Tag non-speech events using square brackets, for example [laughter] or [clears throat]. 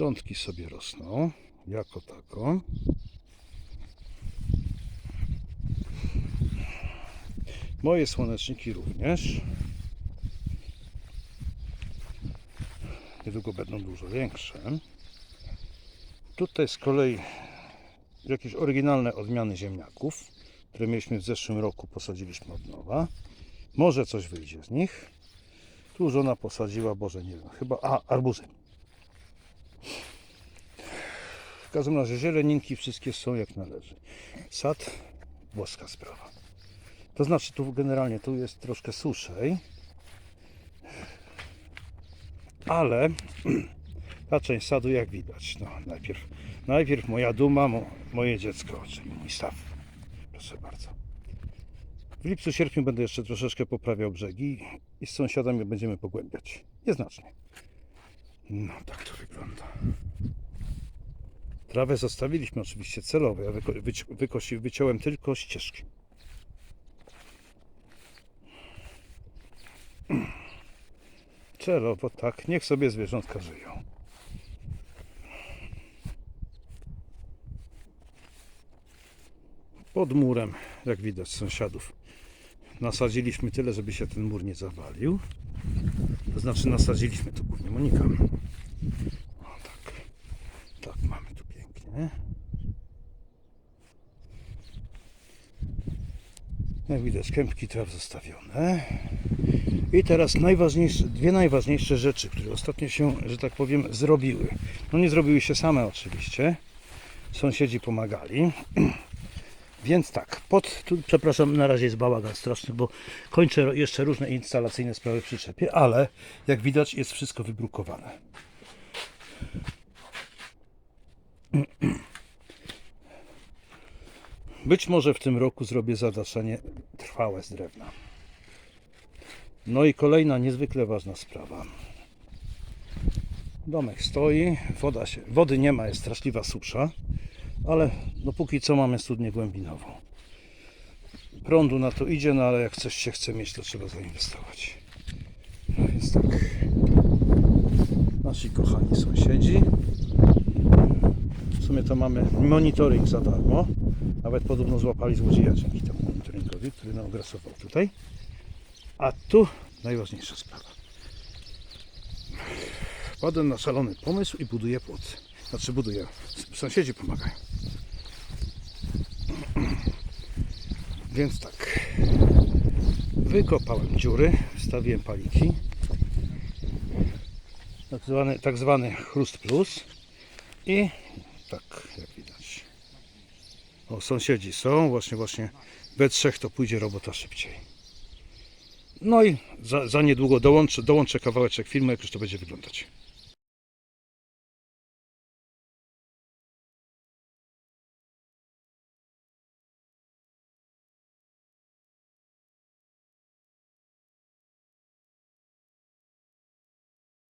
Szczątki sobie rosną, jako tako. Moje słoneczniki również. Niedługo będą dużo większe. Tutaj z kolei jakieś oryginalne odmiany ziemniaków, które mieliśmy w zeszłym roku, posadziliśmy od nowa. Może coś wyjdzie z nich. Tu żona posadziła, Boże, nie wiem, chyba, a, arbuzy. W każdym razie zieleninki wszystkie są jak należy. Sad, włoska sprawa. To znaczy tu generalnie tu jest troszkę suszej, ale [clears throat] ta część sadu jak widać, no najpierw, najpierw moja duma, mo, moje dziecko, czyli mój staw. Proszę bardzo. W lipcu, sierpniu będę jeszcze troszeczkę poprawiał brzegi i z sąsiadami będziemy pogłębiać. Nieznacznie. No tak to wygląda. Trawę zostawiliśmy oczywiście celowo. Ja wyko- wyciąłem tylko ścieżki. Celowo tak, niech sobie zwierzątka żyją. Pod murem, jak widać, sąsiadów. Nasadziliśmy tyle, żeby się ten mur nie zawalił. To znaczy nasadziliśmy tu głównie Monika. O, tak. Tak, mamy tu pięknie. Jak widać, kępki traw zostawione. I teraz najważniejsze, dwie najważniejsze rzeczy, które ostatnio się, że tak powiem, zrobiły. No nie zrobiły się same oczywiście. Sąsiedzi pomagali. [clears throat] Więc tak, pod, tu, przepraszam, na razie jest bałagan straszny, bo kończę jeszcze różne instalacyjne sprawy w przyczepie, ale jak widać jest wszystko wybrukowane. [clears throat] Być może w tym roku zrobię zadaszenie trwałe z drewna. No i kolejna niezwykle ważna sprawa. Domek stoi, woda się, wody nie ma, jest straszliwa susza, ale no póki co mamy studnię głębinową. Prądu na to idzie, no ale jak coś się chce mieć, to trzeba zainwestować. No więc tak. Nasi kochani sąsiedzi. W sumie to mamy monitoring za darmo. Nawet podobno złapali złodzieja dzięki temu monitoringowi, który nam grasował tutaj. A tu najważniejsza sprawa. Wpadłem na szalony pomysł i buduję płot. Znaczy buduję. Sąsiedzi pomagają. [clears throat] Więc tak. Wykopałem dziury, wstawiłem paliki. Tak zwany, tak zwany chrust plus. I. O, sąsiedzi są. Właśnie, właśnie we trzech to pójdzie robota szybciej. No i za, za niedługo dołączę, dołączę kawałeczek filmu, jak już to będzie wyglądać.